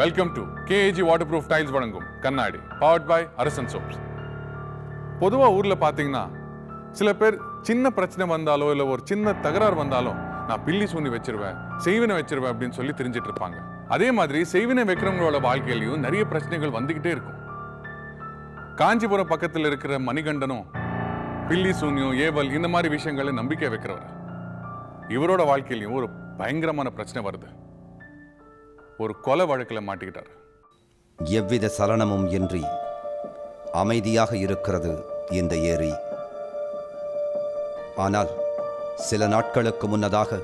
Welcome to KAG water proof tiles வழங்கும் கண்ணாடி powered by அரசன் சோப்ஸ் பொதுவாக ஊரில் பார்த்தீங்கன்னா சில பேர் சின்ன பிரச்சனை வந்தாலோ இல்லை ஒரு சின்ன தகராறு வந்தாலும் நான் பில்லி சூனி வச்சிருவேன் செய்வினை வச்சிருவேன் அப்படின்னு சொல்லி தெரிஞ்சிட்டு இருப்பாங்க. அதே மாதிரி செய்வினை வைக்கிறவங்களோட வாழ்க்கையிலையும் நிறைய பிரச்சனைகள் வந்துக்கிட்டே இருக்கும். காஞ்சிபுரம் பக்கத்தில் இருக்கிற மணிகண்டனும் பில்லி சூன்யம் ஏவல் இந்த மாதிரி விஷயங்களை நம்பிக்கை வைக்கிறவர். இவரோட வாழ்க்கையிலையும் ஒரு பயங்கரமான பிரச்சனை வருது. ஒரு கொலை வழக்கில் மாட்டிக்கிட்டார். எவ்வித சலனமும் இன்றி அமைதியாக இருக்கிறது இந்த ஏரி. ஆனால் சில நாட்களுக்கு முன்னதாக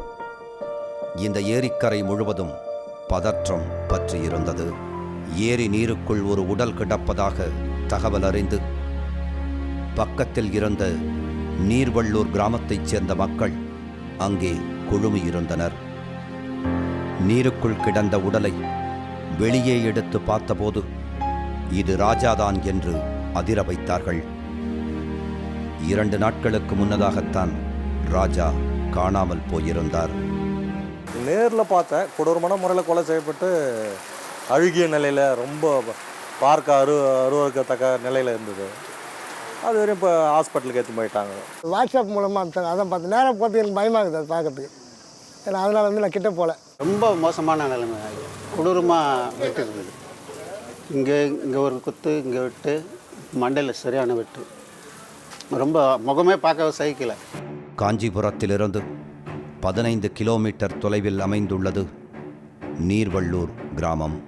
இந்த ஏரிக்கரை முழுவதும் பதற்றம் பற்றி இருந்தது ஏரி நீருக்குள் ஒரு உடல் கிடப்பதாக தகவல் அறிந்து பக்கத்தில் இருந்த நீர்வள்ளூர் கிராமத்தைச் சேர்ந்த மக்கள் அங்கே குழுமியிருந்தனர். நீருக்குள் கிடந்த உடலை வெளியே எடுத்து பார்த்தபோது இது ராஜாதான் என்று அதிர வைத்தார்கள். இரண்டு நாட்களுக்கு முன்னதாகத்தான் ராஜா காணாமல் போயிருந்தார். நேரில் பார்த்தேன். கொடூரமான முறையில் கொலை செய்யப்பட்டு அழுகிய நிலையில் ரொம்ப பார்க்க அரு அருவறுக்கத்தக்க நிலையில் இருந்தது. அது வரையும் இப்போ ஹாஸ்பிட்டலுக்கு எடுத்து போயிட்டாங்க. வாட்ஸ்அப் மூலமாக அதான் பார்த்து நேரம் பார்த்து எனக்கு பயமாக இருக்குது அது பார்க்கறதுக்கு. ஏன்னா அதனால வந்து நான் கிட்ட போகல ரொம்ப மோசமான நிலைமை. கொடூரமாக வெட்டு இருந்தது. இங்கே இங்கே ஒரு குத்து இங்கே வெட்டு மண்டையில் சரியான வெட்டு. ரொம்ப முகமே பார்க்க சகிக்கலை. காஞ்சிபுரத்திலிருந்து பதினைந்து கிலோமீட்டர் தொலைவில் அமைந்துள்ளது நீர்வள்ளூர் கிராமம்.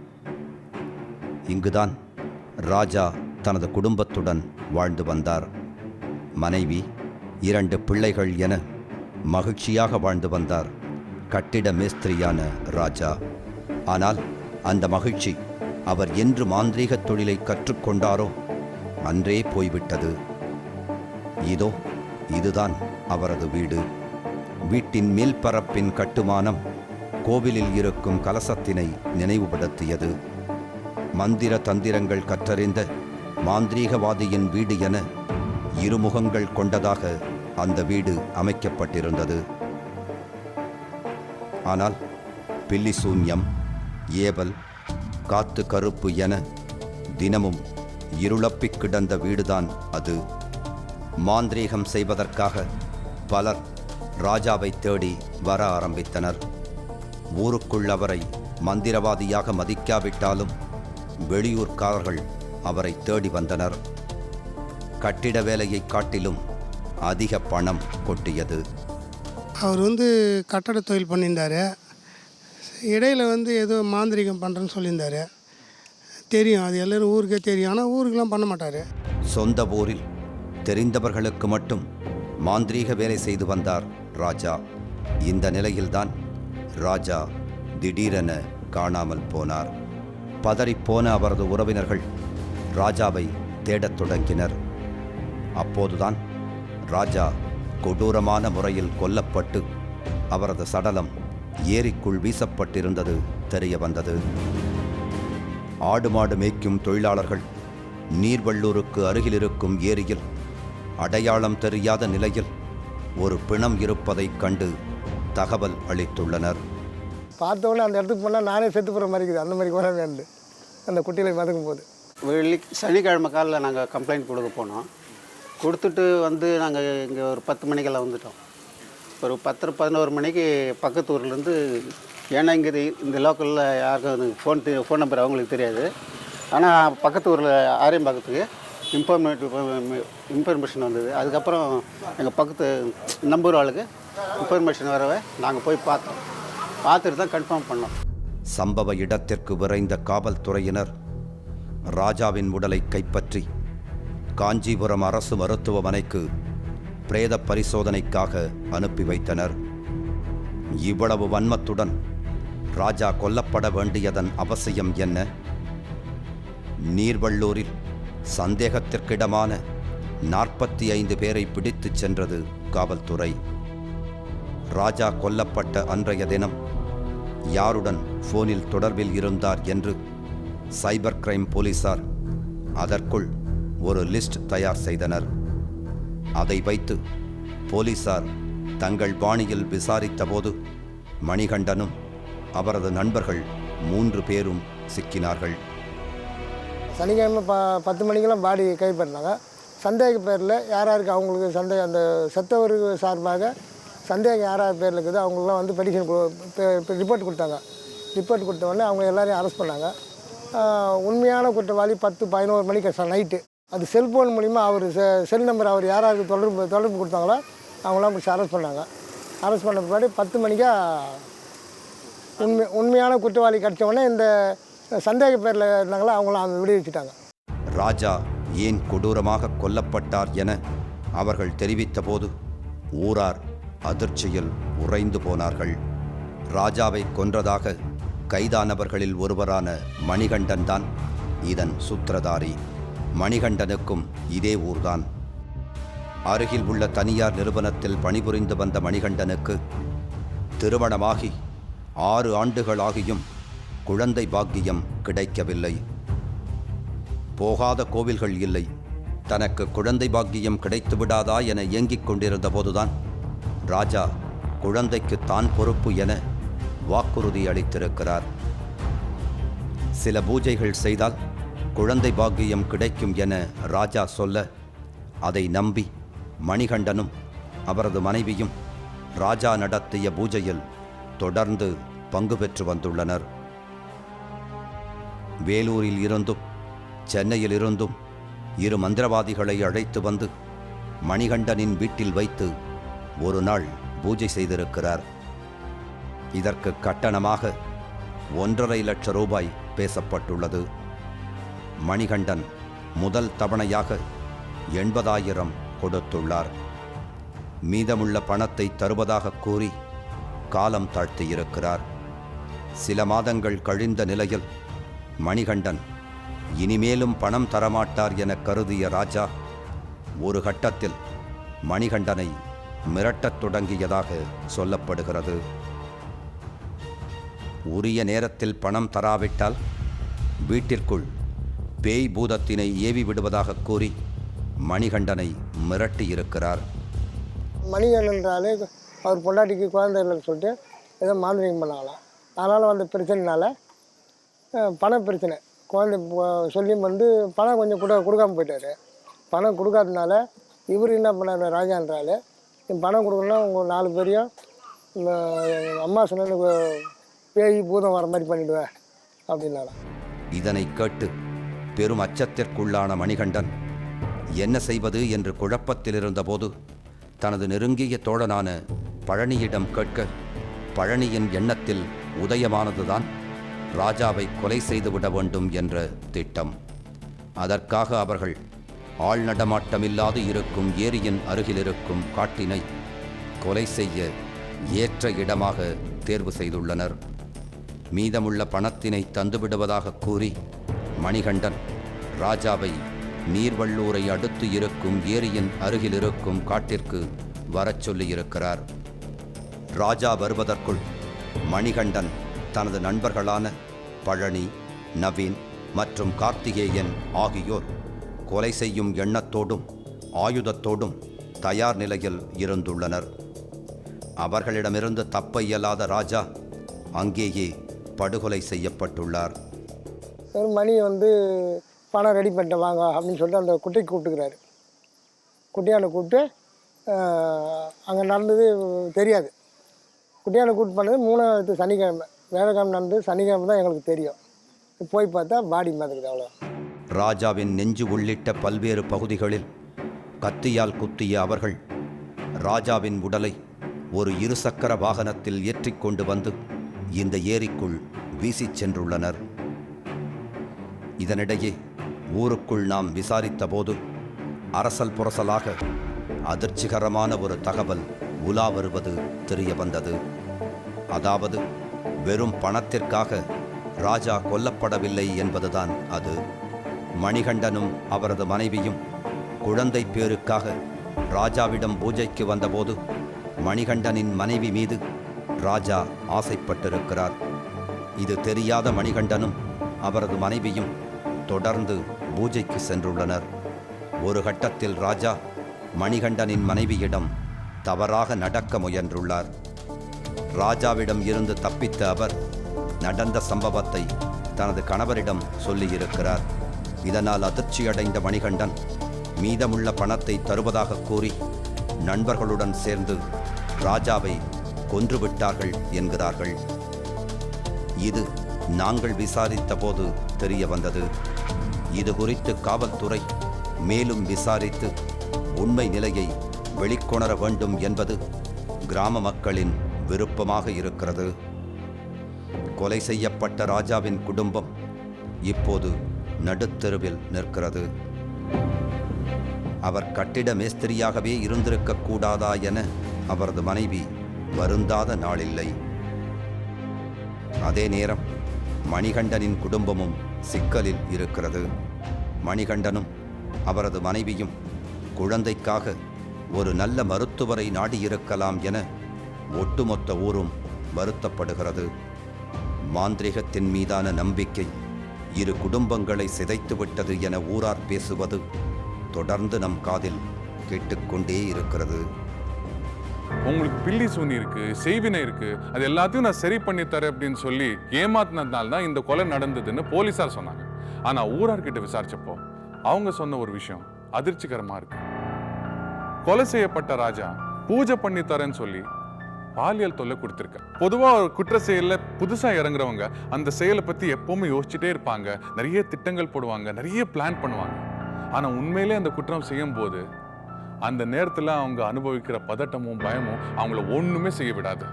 இங்குதான் ராஜா தனது குடும்பத்துடன் வாழ்ந்து வந்தார். மனைவி இரண்டு பிள்ளைகள் என மகிழ்ச்சியாக வாழ்ந்து வந்தார். கட்டிட மேஸ்திரியான ராஜா. ஆனால் அந்த மகிழ்ச்சி அவர் என்று மாந்திரீக தொழிலை கற்றுக்கொண்டாரோ? அன்றே போய்விட்டது. இதோ இதுதான் அவரது வீடு. வீட்டின் மேல்பரப்பின் கட்டுமானம் கோவிலில் இருக்கும் கலசத்தினை நினைவுபடுத்தியது. மந்திர தந்திரங்கள் கற்றறிந்த மாந்திரீகவாதியின் வீடு என இருமுகங்கள் கொண்டதாக அந்த வீடு அமைக்கப்பட்டிருந்தது. ஆனால் பில்லி சூன்யம் ஏவல் காத்து கருப்பு என தினமும் இருளப்பிக் கிடந்த வீடுதான் அது. மாந்திரீகம் செய்வதற்காக பலர் ராஜாவை தேடி வர ஆரம்பித்தனர். ஊருக்குள் அவரை மந்திரவாதியாக மதிக்காவிட்டாலும் வெளியூர்காரர்கள் அவரை தேடி வந்தனர். கட்டிட வேலையைக் காட்டிலும் அதிக பணம் கொட்டியது. அவர் வந்து கட்டட தொழில் பண்ணியிருந்தார். இடையில வந்து ஏதோ மாந்திரிகம் பண்ணுறேன்னு சொல்லியிருந்தார். தெரியும் அது எல்லோரும் ஊருக்கே தெரியும். ஆனால் ஊருக்கெலாம் பண்ண மாட்டார். சொந்த ஊரில் தெரிந்தவர்களுக்கு மட்டும் மாந்திரீக வேலை செய்து வந்தார் ராஜா. இந்த நிலையில்தான் ராஜா திடீரென காணாமல் போனார். பதறிப்போன அவரது உறவினர்கள் ராஜாவை தேடத் தொடங்கினர். அப்போதுதான் ராஜா கொடூரமான முறையில் கொல்லப்பட்டு அவரது சடலம் ஏரிக்குள் வீசப்பட்டிருந்தது தெரிய வந்தது ஆடு மாடு மேய்க்கும் தொழிலாளர்கள் நீர்வள்ளூருக்கு அருகில் இருக்கும் ஏரியில் அடையாளம் தெரியாத நிலையில் ஒரு பிணம் இருப்பதைக் கண்டு தகவல் அளித்துள்ளனர். பார்த்த உடனே அந்த இடத்துக்கு போனால் நானே செத்து போகிற மாதிரி இருக்குது. அந்த மாதிரி வர வேண்டு அந்த குட்டிகளை மதக்கும் போது. வெள்ளி சனிக்கிழமை காலையில் நாங்கள் கம்ப்ளைண்ட் கொடுக்க போனோம். கொடுத்துட்டு வந்து நாங்கள் இங்கே ஒரு பத்து மணிக்கெல்லாம் வந்துட்டோம். ஒரு பத்தரை பதினோரு மணிக்கு பக்கத்து ஊர்லேருந்து ஏன்னா இங்கே இந்த லோக்கலில் யாருக்கும் ஃபோன் ஃபோன் நம்பர் அவங்களுக்கு தெரியாது. ஆனால் பக்கத்து ஊரில் ஆரியம்பாக்கத்துக்கு இன்ஃபர்மேட்டிவ் இன்ஃபர்மேஷன் வந்தது. அதுக்கப்புறம் எங்கள் பக்கத்து நம்பூர் ஆளுக்கு இன்ஃபர்மேஷன் வரவே நாங்கள் போய் பார்த்தோம். பார்த்துட்டு தான் கன்ஃபார்ம் பண்ணோம். சம்பவ இடத்திற்கு விரைந்த காவல்துறையினர் ராஜாவின் உடலை கைப்பற்றி காஞ்சிபுரம் அரசு மருத்துவமனைக்கு பிரேத பரிசோதனைக்காக அனுப்பி வைத்தனர். இவ்வளவு வன்மத்துடன் ராஜா கொல்லப்பட வேண்டியதன் அவசியம் என்ன? நீர்வள்ளூரில் சந்தேகத்திற்கிடமான நாற்பத்தி ஐந்து பேரை பிடித்துச் சென்றது காவல்துறை. ராஜா கொல்லப்பட்ட அன்றைய தினம் யாருடன் போனில் தொடர்பில் இருந்தார் என்று சைபர் கிரைம் போலீசார் அதற்குள் ஒரு லிஸ்ட் தயார் செய்தனர். அதை வைத்து போலீசார் தங்கள் பாணியில் விசாரித்தபோது மணிகண்டனும் அவரது நண்பர்கள் மூன்று பேரும் சிக்கினார்கள். சனிக்கிழமை ப பத்து மணிக்கெல்லாம் பாடி கைப்பற்றினாங்க. சந்தேக பேரில் யார் யாருக்கு அவங்களுக்கு சந்தேகம் அந்த செத்தவர் சார்பாக சந்தேகம் யார் யார் பேரில் இருக்குது அவங்களுக்குலாம் வந்து பெடிஷன் ரிப்போர்ட் கொடுத்தாங்க. ரிப்போர்ட் கொடுத்த உடனே அவங்க எல்லாரையும் அரெஸ்ட் பண்ணாங்க. உண்மையான குற்றவாளி பத்து பதினோரு மணிக்கு நைட்டு அது செல்ஃபோன் மூலிமா அவர் செ செல் நம்பர் அவர் யார் தொடர்பு தொடர்பு கொடுத்தாங்களோ அவங்களாம் பிடிச்சி அரெஸ்ட் பண்ணாங்க. அரெஸ்ட் பண்ண பின்னாடி பத்து மணிக்கா உண்மை உண்மையான குற்றவாளி கிடச்ச இந்த சந்தேக பேரில் இருந்தாங்களோ அவங்களாம் அவங்க விடுவிச்சிட்டாங்க. ராஜா ஏன் கொடூரமாக கொல்லப்பட்டார் என அவர்கள் தெரிவித்தபோது ஊரார் அதிர்ச்சியில் உறைந்து போனார்கள். ராஜாவை கொன்றதாக கைதானவர்களில் ஒருவரான மணிகண்டன் தான் இதன் சூத்திரதாரி. மணிகண்டனுக்கும் இதே ஊர்தான். அருகில் உள்ள தனியார் நிறுவனத்தில் பணிபுரிந்து வந்த மணிகண்டனுக்கு திருமணமாகி ஆறு ஆண்டுகளாகியும் குழந்தை பாக்கியம் கிடைக்கவில்லை. போகாத கோவில்கள் இல்லை. தனக்கு குழந்தை பாக்கியம் கிடைத்து விடாதா என ஏங்கிக் கொண்டிருந்த போதுதான் ராஜா குழந்தைக்கு தான் பொறுப்பு என வாக்குறுதி அளித்திருக்கிறார். சில பூஜைகள் செய்தால் குழந்தை பாக்கியம் கிடைக்கும் என ராஜா சொல்ல அதை நம்பி மணிகண்டனும் அவரது மனைவியும் ராஜா நடத்திய பூஜையில் தொடர்ந்து பங்கு பெற்று வந்துள்ளனர். வேலூரில் இருந்தும் சென்னையில் இருந்தும் இரு மந்திரவாதிகளை அழைத்து வந்து மணிகண்டனின் வீட்டில் வைத்து ஒரு நாள் பூஜை செய்திருக்கிறார். இதற்கு கட்டணமாக ஒன்றரை லட்ச ரூபாய் பேசப்பட்டுள்ளது. மணிகண்டன் முதல் தவணையாக எண்பதாயிரம் கொடுத்துள்ளார். மீதமுள்ள பணத்தை தருவதாக கூறி காலம் தாழ்த்தியிருக்கிறார். சில மாதங்கள் கழிந்த நிலையில் மணிகண்டன் இனிமேலும் பணம் தரமாட்டார் என கருதிய ராஜா ஒரு கட்டத்தில் மணிகண்டனை மிரட்டத் தொடங்கியதாக சொல்லப்படுகிறது. உரிய நேரத்தில் பணம் தராவிட்டால் வீட்டிற்குள் பேய் பூதத்தினை ஏவி விடுவதாக கூறி மணிகண்டனை மிரட்டியிருக்கிறார் மணிகண்டன்றாலே அவர் பொண்டாட்டிக்கு குழந்தை இல்லைன்னு சொல்லிட்டு ஏதோ மாந்திரிகம் பண்ணாங்களாம். அதனால் வந்த பிரச்சனைனால அஹ், பண பிரச்சனை. குழந்தை சொல்லி வந்து பணம் கொஞ்சம் கொடு கொடுக்காம போயிட்டாரு. பணம் கொடுக்காதனால இவர் என்ன பண்ணார் ராஜான்றால் பணம் கொடுக்கணும்னா உங்கள் நாலு பேரையும் அம்மா சொன்ன பேய் பூதம் வர மாதிரி பண்ணிவிடுவேன் அப்படின்னாலாம் இதனை கேட்டு பெரும் அச்சத்திற்குள்ளான மணிகண்டன் என்ன செய்வது? என்று குழப்பத்தில் இருந்தபோது தனது நெருங்கிய தோழனான பழனியிடம் கேட்க பழனியின் எண்ணத்தில் உதயமானதுதான். ராஜாவை கொலை செய்துவிட வேண்டும் என்ற திட்டம். அதற்காக அவர்கள் ஆள் நடமாட்டமில்லாது இருக்கும் ஏரியின் அருகிலிருக்கும் காட்டினை கொலை செய்ய ஏற்ற இடமாக தேர்வு செய்துள்ளனர். மீதமுள்ள பணத்தினை தந்துவிடுவதாக கூறி மணிகண்டன். ராஜாவை நீர்வள்ளூரை அடுத்து இருக்கும் ஏரியின் அருகில் இருக்கும் காட்டிற்கு வரச் சொல்லியிருக்கிறார். ராஜா வருவதற்குள் மணிகண்டன் தனது நண்பர்களான பழனி நவீன் மற்றும் கார்த்திகேயன் ஆகியோர் கொலை செய்யும் எண்ணத்தோடும் ஆயுதத்தோடும் தயார் நிலையில் இருந்துள்ளனர். அவர்களிடமிருந்து தப்ப இயலாத ராஜா அங்கேயே படுகொலை செய்யப்பட்டுள்ளார். ஒரு மணி வந்து பணம் ரெடி பண்ணிட்டு வாங்க அப்படின்னு சொல்லிட்டு அந்த குட்டையை கூப்பிட்டுக்கிறாரு. குட்டியானை கூப்பிட்டு அங்கே நடந்தது தெரியாது. குட்டியானை கூப்பிட்டு பண்ணது மூணாவது சனிக்கிழமை. வேலைக்கிழமை நடந்தது சனிக்கிழமை தான் எங்களுக்கு தெரியும். போய் பார்த்தா பாடி மிதக்குது அவ்வளோ ராஜாவின் நெஞ்சு உள்ளிட்ட பல்வேறு பகுதிகளில் கத்தியால் குத்திய அவர்கள் ராஜாவின் உடலை ஒரு இருசக்கர வாகனத்தில் ஏற்றிக்கொண்டு வந்து இந்த ஏரிக்குள் வீசிச் சென்றுள்ளனர். இதனிடையே ஊருக்குள் நாம் விசாரித்தபோது அரசல் புரசலாக அதிர்ச்சிகரமான ஒரு தகவல் உலா வருவது தெரிய வந்தது. அதாவது வெறும் பணத்திற்காக ராஜா கொல்லப்படவில்லை என்பதுதான் அது. மணிகண்டனும் அவரது மனைவியும் குழந்தை பேருக்காக ராஜாவிடம் பூஜைக்கு வந்தபோது மணிகண்டனின் மனைவி மீது ராஜா ஆசைப்பட்டிருக்கிறார். இது தெரியாத மணிகண்டனும் அவரது மனைவியும் தொடர்ந்து பூஜைக்கு சென்றுள்ளனர். ஒரு கட்டத்தில் ராஜா மணிகண்டனின் மனைவியிடம் தவறாக நடக்க முயன்றுள்ளார். ராஜாவிடம் இருந்து தப்பித்த அவர் நடந்த சம்பவத்தை தனது கணவரிடம் சொல்லியிருக்கிறார். இதனால் அதிர்ச்சியடைந்த மணிகண்டன் மீதமுள்ள பணத்தை தருவதாக கூறி நண்பர்களுடன் சேர்ந்து ராஜாவை கொன்றுவிட்டார்கள் என்கிறார்கள். இது நாங்கள் விசாரித்த போது தெரிய வந்தது. இது குறித்து காவல்துறை மேலும் விசாரித்து உண்மை நிலையை வெளிக்கொணர வேண்டும் என்பது கிராம மக்களின் விருப்பமாக இருக்கிறது. கொலை செய்யப்பட்ட ராஜாவின் குடும்பம் இப்போது நடுத்தெருவில் நிற்கிறது. அவர் கட்டிட மேஸ்திரியாகவே இருந்திருக்க கூடாதா என அவரது மனைவி வருந்தாத நாளில்லை. அதே நேரம் மணிகண்டனின் குடும்பமும் சிக்கலில் இருக்கிறது. மணிகண்டனும் அவரது மனைவியும் குழந்தைக்காக ஒரு நல்ல மருத்துவரை நாடியிருக்கலாம் என ஒட்டுமொத்த ஊரும் வருத்தப்படுகிறது. மாந்திரிகத்தின் மீதான நம்பிக்கை இரு குடும்பங்களை சிதைத்துவிட்டது என ஊரார் பேசுவது தொடர்ந்து நம் காதில் கேட்டுக்கொண்டே இருக்கிறது. உங்களுக்கு பில்லி சூனி இருக்கு செய்வினை இருக்கு அது எல்லாத்தையும் நான் சரி பண்ணி தரேன் அப்படின்னு சொல்லி ஏமாத்தினதுனால தான் இந்த கொலை நடந்ததுன்னு போலீசார் சொன்னாங்க. ஆனா ஊரார்கிட்ட விசாரிச்சப்போ அவங்க சொன்ன ஒரு விஷயம் அதிர்ச்சிகரமா இருக்கு. கொலை செய்யப்பட்ட ராஜா பூஜை பண்ணி தரேன்னு சொல்லி பாலியல் தொல்லை கொடுத்துருக்க பொதுவா ஒரு குற்ற செயல்ல புதுசா இறங்குறவங்க அந்த செயலை பத்தி எப்போவுமே யோசிச்சுட்டே இருப்பாங்க. நிறைய திட்டங்கள் போடுவாங்க நிறைய பிளான் பண்ணுவாங்க. ஆனா உண்மையிலே அந்த குற்றம் செய்யும் போது அந்த நேரத்தில் அவங்க அனுபவிக்கிற பதட்டமும் பயமும் அவங்கள ஒன்றுமே செய்ய விடாது.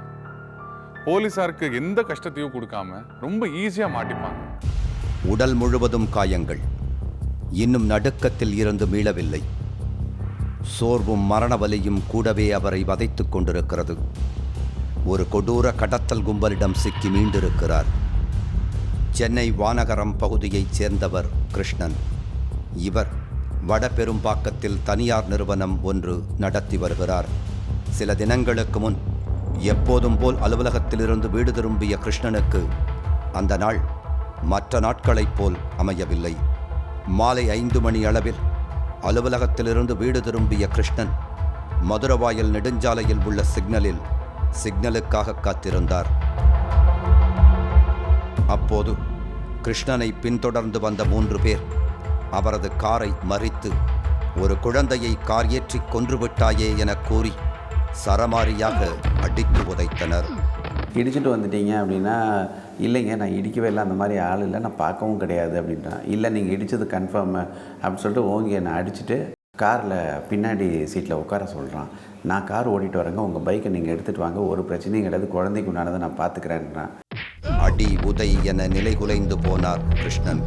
போலீசாருக்கு எந்த கஷ்டத்தையும் கொடுக்காம ரொம்ப ஈஸியாக மாட்டிப்பாங்க. உடல் முழுவதும் காயங்கள். இன்னும் நடுக்கத்தில் இருந்து மீளவில்லை. சோர்வும் மரண வலியும் கூடவே அவரை வதைத்துக் கொண்டிருக்கிறது. ஒரு கொடூர கடத்தல் கும்பலிடம் சிக்கி மீண்டிருக்கிறார். சென்னை வானகரம் பகுதியைச் சேர்ந்தவர் கிருஷ்ணன். இவர் வடபெரும்பாக்கத்தில் தனியார் நிறுவனம் ஒன்று நடத்தி வருகிறார். சில தினங்களுக்கு முன் எப்போதும் போல் அலுவலகத்திலிருந்து வீடு திரும்பிய கிருஷ்ணனுக்கு அந்த நாள் மற்ற நாட்களைப் போல் அமையவில்லை. மாலை ஐந்து மணி அளவில் அலுவலகத்திலிருந்து வீடு திரும்பிய கிருஷ்ணன் மதுரவாயல் நெடுஞ்சாலையில் உள்ள சிக்னலில் சிக்னலுக்காக காத்திருந்தார். அப்போது கிருஷ்ணனை பின்தொடர்ந்து வந்த மூன்று பேர் அவரது காரை மறித்து ஒரு குழந்தையை கார் ஏற்றி கொன்றுவிட்டாயே என கூறி சரமாரியாக அடித்து உதைத்தனர். இடிச்சிட்டு வந்துட்டீங்க அப்படின்னா இல்லைங்க நான் இடிக்கவே இல்லை அந்த மாதிரி ஆள் இல்லை நான் பார்க்கவும் கிடையாது அப்படின்றான். இல்லை நீங்கள் இடித்தது கன்ஃபார்மு அப்படின்னு சொல்லிட்டு ஓங்கி என்னை அடிச்சுட்டு காரில் பின்னாடி சீட்டில் உட்கார சொல்கிறான் நான் கார் ஓட்டிகிட்டு வரேங்க உங்கள் பைக்கை நீங்கள் எடுத்துகிட்டு வாங்க ஒரு பிரச்சனையும் கிடையாது குழந்தைக்கு உண்டானதை நான் பார்த்துக்கிறேன்றான். அடி உதை என நிலைகுலைந்து போனார் கிருஷ்ணன்.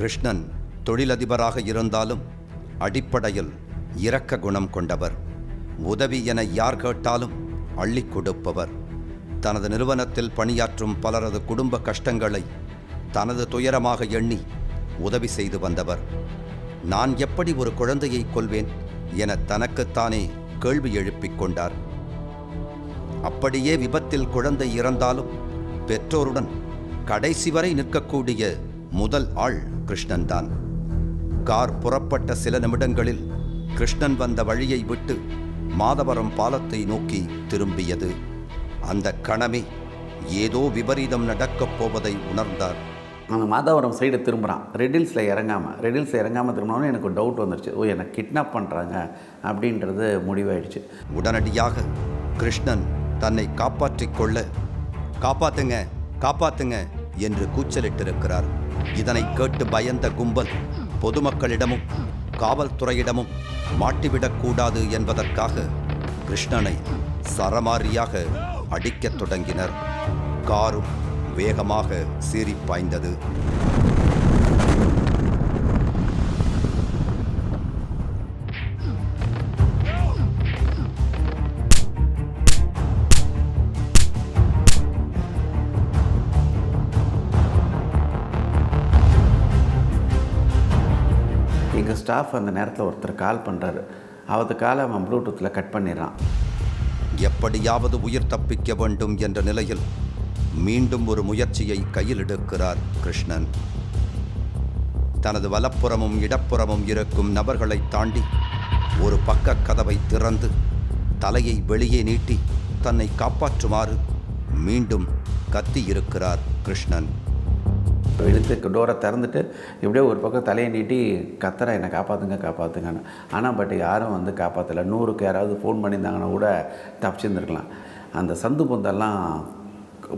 கிருஷ்ணன் தொழிலதிபராக இருந்தாலும் அடிப்படையில் இரக்க குணம் கொண்டவர். உதவி என யார் கேட்டாலும் அள்ளிக் கொடுப்பவர். தனது நிறுவனத்தில் பணியாற்றும் பலரது குடும்ப கஷ்டங்களை தனது துயரமாக எண்ணி உதவி செய்து வந்தவர். நான் எப்படி ஒரு குழந்தையை கொள்வேன் என தனக்குத்தானே கேள்வி எழுப்பிக் கொண்டார். அப்படியே விபத்தில் குழந்தை இறந்தாலும் பெற்றோருடன் கடைசி வரை நிற்கக்கூடிய முதல் ஆள் கிருஷ்ணன்தான் கார் புறப்பட்ட சில நிமிடங்களில் கிருஷ்ணன் வந்த வழியை விட்டு மாதவரம் பாலத்தை நோக்கி திரும்பியது. அந்த கணமே ஏதோ விபரீதம் நடக்கப் போவதை உணர்ந்தார். அந்த மாதாவரம் சைடு திரும்புகிறான் ரெடில்ஸில் இறங்காமல் ரெடில்ஸில் இறங்காமல் திரும்பினோன்னு எனக்கு டவுட் வந்துருச்சு. ஓ என்னை கிட்னாப் பண்ணுறாங்க அப்படின்றது முடிவாயிடுச்சு. உடனடியாக கிருஷ்ணன் தன்னை காப்பாற்றிக் கொள்ள காப்பாத்துங்க காப்பாத்துங்க என்று கூச்சலிட்டிருக்கிறார். இதனை கேட்டு பயந்த கும்பல் பொதுமக்களிடமும் காவல்துறையிடமும் மாட்டிவிடக்கூடாது என்பதற்காக கிருஷ்ணனை சரமாரியாக அடிக்கத் தொடங்கினர். காரும் வேகமாக சீறிப்பாய்ந்தது ஸ்டாஃப் அந்த நேரத்தில் ஒருத்தர் கால் பண்ணுறாரு அவத்து காலை அவன் ப்ளூடூத்தில் கட் பண்ணிடுறான். எப்படியாவது உயிர் தப்பிக்க வேண்டும் என்ற நிலையில் மீண்டும் ஒரு முயற்சியை கையில் எடுக்கிறார் கிருஷ்ணன். தனது வலப்புறமும் இடப்புறமும் இருக்கும் நபர்களை தாண்டி ஒரு பக்க கதவை திறந்து தலையை வெளியே நீட்டி தன்னை காப்பாற்றுமாறு மீண்டும் கத்தியிருக்கிறார் கிருஷ்ணன். இழுத்து டோரை திறந்துட்டு இப்படியே ஒரு பக்கம் தலையை நீட்டி கத்துறா என்னை காப்பாற்றுங்க காப்பாற்றுங்கன்னு ஆனால் பட் யாரும் வந்து காப்பாற்றலை நூறுக்கு யாராவது ஃபோன் பண்ணியிருந்தாங்கன்னா கூட தப்பிச்சிருந்துருக்கலாம். அந்த சந்து பொந்தெல்லாம்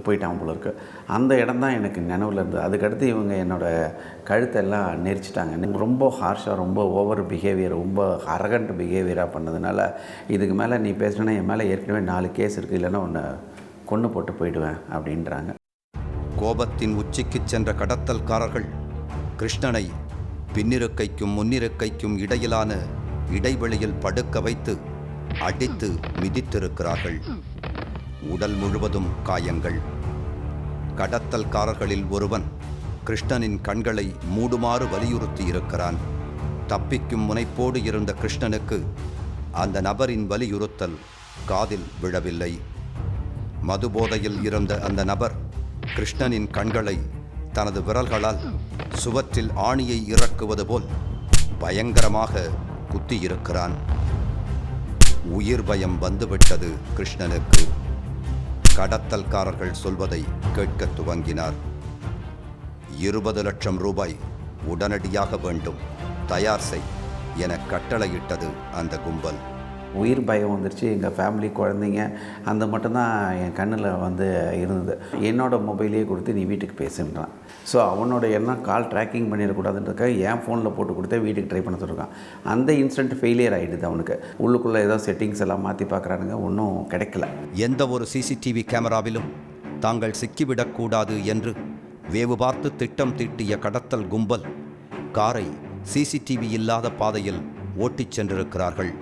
போயிட்டான் போல இருக்கு. அந்த இடம் தான் எனக்கு நினைவில் இருந்தது அதுக்கடுத்து இவங்க என்னோடய கழுத்தெல்லாம் நெரிச்சிட்டாங்க. ரொம்ப ஹார்ஷாக ரொம்ப ஓவர் பிஹேவியர் ரொம்ப அரகண்ட் பிஹேவியராக பண்ணதுனால இதுக்கு மேலே நீ பேசினா என் மேலே ஏற்கனவே நாலு கேஸ் இருக்குது இல்லைன்னா உன்னை கொன்று போட்டு போயிடுவேன் அப்படின்றாங்க. கோபத்தின் உச்சிக்குச் சென்ற கடத்தல்காரர்கள் கிருஷ்ணனை பின்னிருக்கைக்கும் முன்னிருக்கைக்கும் இடையிலான இடைவெளியில் படுக்க வைத்து அடித்து மிதித்திருக்கிறார்கள். உடல் முழுவதும் காயங்கள். கடத்தல்காரர்களில் ஒருவன் கிருஷ்ணனின் கண்களை மூடுமாறு வலியுறுத்தி இருக்கிறான் தப்பிக்கும் முனைப்போடு இருந்த கிருஷ்ணனுக்கு அந்த நபரின் வலியுறுத்தல் காதில் விழவில்லை. மதுபோதையில் இருந்த அந்த நபர் கிருஷ்ணனின் கண்களை தனது விரல்களால் சுவற்றில் ஆணியை இறக்குவது போல் பயங்கரமாக குத்தியிருக்கிறான். உயிர் பயம் வந்துவிட்டது கிருஷ்ணனுக்கு. கடத்தல்காரர்கள் சொல்வதை கேட்கத் துவங்கினார். இருபது லட்சம் ரூபாய் உடனடியாக வேண்டும். தயார் செய் என கட்டளையிட்டது அந்த கும்பல். உயிர் பயம் வந்துருச்சு. எங்கள் ஃபேமிலி குழந்தைங்க அந்த மட்டும்தான் என் கண்ணில் வந்து இருந்தது. என்னோட மொபைலே கொடுத்து நீ வீட்டுக்கு பேசுன்றான். ஸோ அவனோட எண்ணம் கால் ட்ராக்கிங் பண்ணிடக்கூடாதுன்றதுக்காக என் ஃபோனில் போட்டு கொடுத்தா வீட்டுக்கு ட்ரை பண்ண சொல்லிருக்கான். அந்த இன்ஸ்டன்ட் ஃபெயிலியர் ஆகிடுது அவனுக்கு. உள்ளுக்குள்ளே ஏதோ செட்டிங்ஸ் எல்லாம் மாற்றி பார்க்குறானுங்க ஒன்றும் கிடைக்கல. எந்த ஒரு சிசிடிவி கேமராவிலும் தாங்கள் சிக்கிவிடக்கூடாது என்று வேவு பார்த்து திட்டம் தீட்டிய கடத்தல் கும்பல் காரை சிசிடிவி இல்லாத பாதையில் ஓட்டிச் சென்றிருக்கிறார்கள்.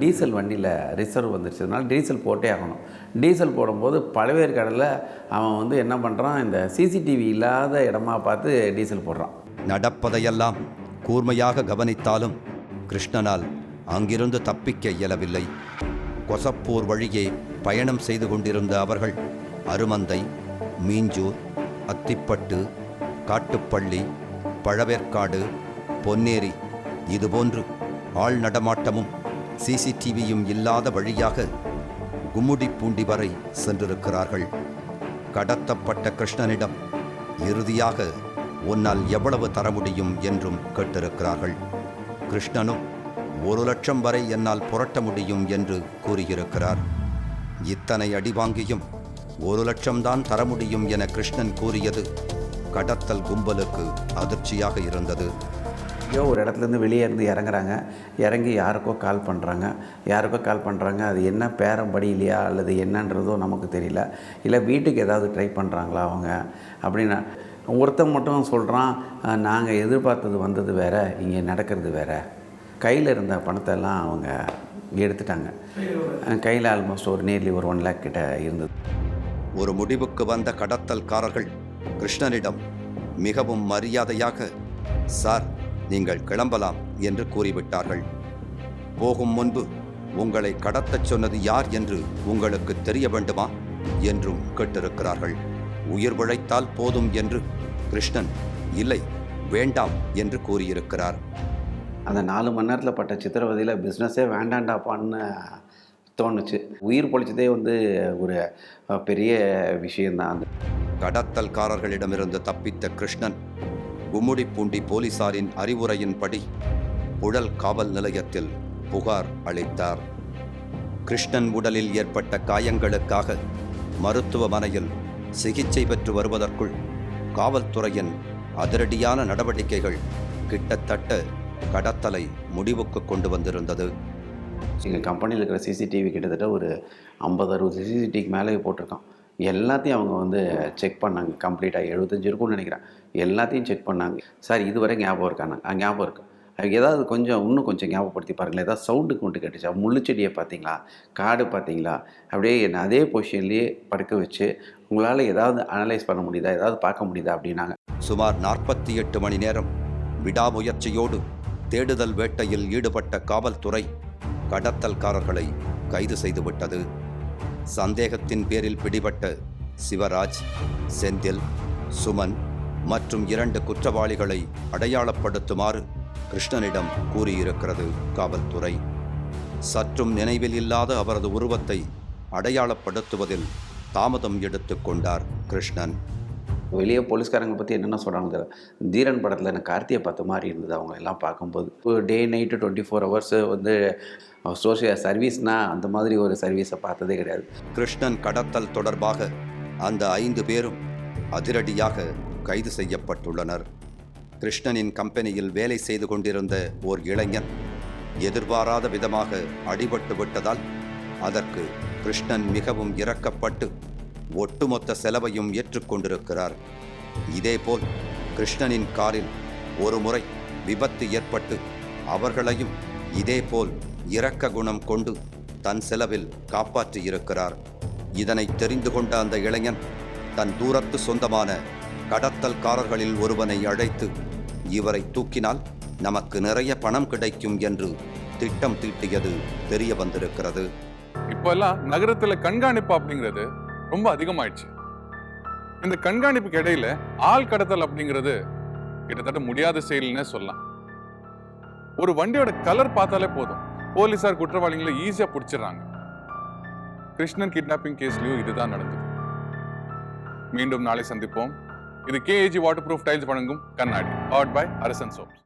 டீசல் வண்டியில் ரிசர்வ் வந்துருச்சதுனால டீசல் போட்டே ஆகணும். டீசல் போடும்போது பழவேறு கடலில் அவன் வந்து என்ன பண்ணுறான் இந்த சிசிடிவி இல்லாத இடமா பார்த்து டீசல் போடுறான். நடப்பதையெல்லாம் கூர்மையாக கவனித்தாலும் கிருஷ்ணனால் அங்கிருந்து தப்பிக்க இயலவில்லை. கொசப்பூர் வழியே பயணம் செய்து கொண்டிருந்த அவர்கள் அருமந்தை மீஞ்சூர் அத்திப்பட்டு காட்டுப்பள்ளி பழவேற்காடு பொன்னேரி இதுபோன்று ஆள் நடமாட்டமும் சிசிடிவியும் இல்லாத வழியாக கும்முடிப்பூண்டி வரை சென்றிருக்கிறார்கள். கடத்தப்பட்ட கிருஷ்ணனிடம் இறுதியாக உன்னால் எவ்வளவு தர முடியும் என்றும் கேட்டிருக்கிறார்கள். கிருஷ்ணனும் ஒரு லட்சம் வரை என்னால் புரட்ட முடியும் என்று கூறியிருக்கிறார். இத்தனை அடி வாங்கியும் ஒரு லட்சம்தான் தர முடியும் என கிருஷ்ணன் கூறியது கடத்தல் கும்பலுக்கு அதிர்ச்சியாக இருந்தது. எங்கேயோ ஒரு இடத்துலேருந்து வெளியே இருந்து இறங்குறாங்க. இறங்கி யாருக்கோ கால் பண்ணுறாங்க யாருக்கோ கால் பண்ணுறாங்க அது என்ன பேரம்படி இல்லையா? அல்லது என்னன்றதோ நமக்கு தெரியல. இல்லை வீட்டுக்கு ஏதாவது ட்ரை பண்ணுறாங்களா அவங்க? அப்படின்னா ஒருத்தன் மட்டும் சொல்கிறான் நாங்கள் எதிர்பார்த்தது வந்தது வேறு இங்கே நடக்கிறது வேறு. கையில் இருந்த பணத்தை எல்லாம் அவங்க எடுத்துட்டாங்க. கையில் ஆல்மோஸ்ட் ஒரு நியர்லி ஒரு ஒன் லேக் கிட்ட இருந்தது. ஒரு முடிவுக்கு வந்த கடத்தல்காரர்கள் கிருஷ்ணனிடம் மிகவும் மரியாதையாக சார் நீங்கள் கிளம்பலாம் என்று கூறிவிட்டார்கள். போகும் முன்பு உங்களை கடத்தச் சொன்னது யார் என்று உங்களுக்கு தெரிய வேண்டுமா? என்றும் கேட்டிருக்கிறார்கள். உயிர் பிழைத்தால் போதும் என்று கிருஷ்ணன் இல்லை வேண்டாம் என்று கூறியிருக்கிறார். அந்த நாலு மணி நேரத்தில் பட்ட சித்திரவதையில் பிஸ்னஸே வேண்டாண்டாப்பான்னு தோணுச்சு. உயிர் பொழைச்சதே வந்து ஒரு பெரிய விஷயந்தான் கடத்தல்காரர்களிடமிருந்து தப்பித்த கிருஷ்ணன் கும்முடிப்பூண்டி போலீசாரின் அறிவுரையின்படி புழல் காவல் நிலையத்தில் புகார் அளித்தார். கிருஷ்ணன் உடலில் ஏற்பட்ட காயங்களுக்காக மருத்துவமனையில் சிகிச்சை பெற்று வருவதற்குள் காவல்துறையின் அதிரடியான நடவடிக்கைகள் கிட்டத்தட்ட கடத்தலை முடிவுக்கு கொண்டு வந்திருந்தது. எங்கள் கம்பெனியில் இருக்கிற சிசிடிவி கிட்டத்தட்ட ஒரு ஐம்பது அறுபது சிசிடிவிக்கு மேலே போட்டிருக்கான். எல்லாத்தையும் அவங்க வந்து செக் பண்ணாங்க. கம்ப்ளீட்டாக எழுபத்தஞ்சு இருக்கும்னு நினைக்கிறேன். எல்லாத்தையும் செக் பண்ணாங்க. சார் இதுவரை ஞாபகம் இருக்காங்க ஞாபகம் இருக்கு. அதுக்கு ஏதாவது கொஞ்சம் இன்னும் கொஞ்சம் ஞாபகப்படுத்தி பாருங்களேன். ஏதாவது சவுண்டுக்கு கொண்டு கேட்டுச்சா? முள்ளுச்செடியை பார்த்தீங்களா? காடு பார்த்தீங்களா? அப்படியே என்னை அதே பொசிஷன்லேயே படுக்க வச்சு உங்களால் ஏதாவது அனலைஸ் பண்ண முடியுதா? ஏதாவது பார்க்க முடியுதா? அப்படின்னாங்க. சுமார் நாற்பத்தி எட்டு மணி நேரம் விடாமுயற்சியோடு தேடுதல் வேட்டையில் ஈடுபட்ட காவல்துறை கடத்தல்காரர்களை கைது செய்துவிட்டது சந்தேகத்தின் பேரில் பிடிபட்ட சிவராஜ் செந்தில் சுமன் மற்றும் இரண்டு குற்றவாளிகளை அடையாளப்படுத்துமாறு கிருஷ்ணனிடம் கூறியிருக்கிறது காவல்துறை. சற்றும் நினைவில் இல்லாத அவரது உருவத்தை அடையாளப்படுத்துவதில் தாமதம் எடுத்து கொண்டார் கிருஷ்ணன். வெளியே போலீஸ்காரங்க பற்றி என்னென்ன சொல்கிறாங்க தீரன் படத்தில் எனக்கு கார்த்தியை பார்த்த மாதிரி இருந்தது அவங்க எல்லாம் பார்க்கும்போது. Day night twenty four hours வந்து சோஷியல் சர்வீஸ்னால் அந்த மாதிரி ஒரு சர்வீஸை பார்த்ததே கிடையாது. கிருஷ்ணன் கடத்தல் தொடர்பாக அந்த ஐந்து பேரும் அதிரடியாக கைது செய்யப்பட்டுள்ளனர். கிருஷ்ணனின் கம்பெனியில் வேலை செய்து கொண்டிருந்த ஓர் இளைஞன் எதிர்பாராத விதமாக அடிபட்டு விட்டதால் அதற்கு கிருஷ்ணன் மிகவும் இரக்கப்பட்டு ஒட்டுமொத்த செலவையும் ஏற்றுக்கொண்டிருக்கிறார் இதேபோல் கிருஷ்ணனின் காரில் ஒரு முறை விபத்து ஏற்பட்டு அவர்களையும் இதேபோல் இரக்க குணம் கொண்டு தன் செலவில் காப்பாற்றியிருக்கிறார். இதனை தெரிந்து கொண்ட அந்த இளைஞன் தன் தூரத்து சொந்தமான கடத்தல்காரர்களில் ஒருவனை அழைத்து இவரை தூக்கினால் நமக்கு நிறைய பணம் கிடைக்கும் என்று திட்டம் தீட்டியது தெரிய வந்திருக்கிறது. இப்பெல்லாம் நகரத்துல கண்காணிப்பு அப்படிங்கிறது ரொம்ப அதிகமாயிடுச்சு. இந்த கண்காணிப்புக்கு இடையில ஆள் கடத்தல் அப்படிங்கிறது கிட்டத்தட்ட முடியாத செயல்னே சொல்லலாம். ஒரு வண்டியோட கலர் பார்த்தாலே போதும். போலீசார் குற்றவாளிகளை ஈஸியா பிடிச்சிடுறாங்க. கிருஷ்ணன் கிட்னாப்பிங் கேஸ்லயும் இதுதான் நடந்தது. மீண்டும் நாளை சந்திப்போம். இது கேஏஜி வாட்டர் ப்ரூஃப் டைல்ஸ் வழங்கும் கண்ணாடி பவர்ட் பை அரசன் சோப்ஸ்